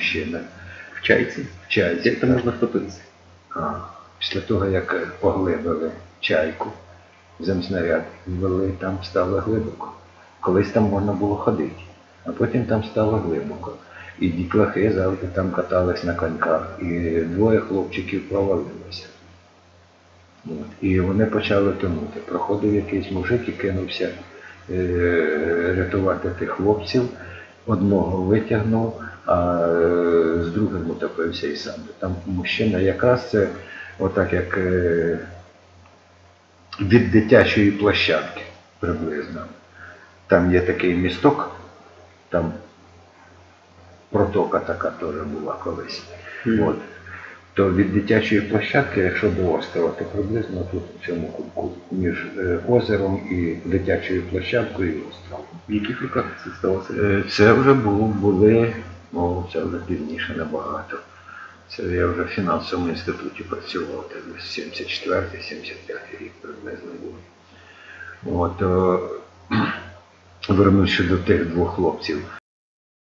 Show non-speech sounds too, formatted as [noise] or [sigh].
мужчина В чайці. в чайці. Як можна втопитися? А, після того, як поглибили чайку, земснаряд ввели, там стало глибоко. Колись там можна було ходити, а потім там стало глибоко. І дітлахи завжди там катались на коньках, і двоє хлопчиків провалилося. І вони почали тонути. Проходив якийсь мужик і кинувся е, рятувати тих хлопців. Одного витягнув, а другим і сам. Там мужчина якраз це отак як е, від дитячої площадки приблизно. Там є такий місток, там протока така теж була колись. Мгм. От. То від дитячої площадки, якщо до острова, то приблизно тут в цьому кутку між е, озером і дитячою площадкою і островом. Роках це сталося? Це вже було, були, це вже пізніше набагато. Це я вже в фінансовому інституті працював, це 74-75 рік приблизно був. От, [clears throat] о, вернусь до тих двох хлопців.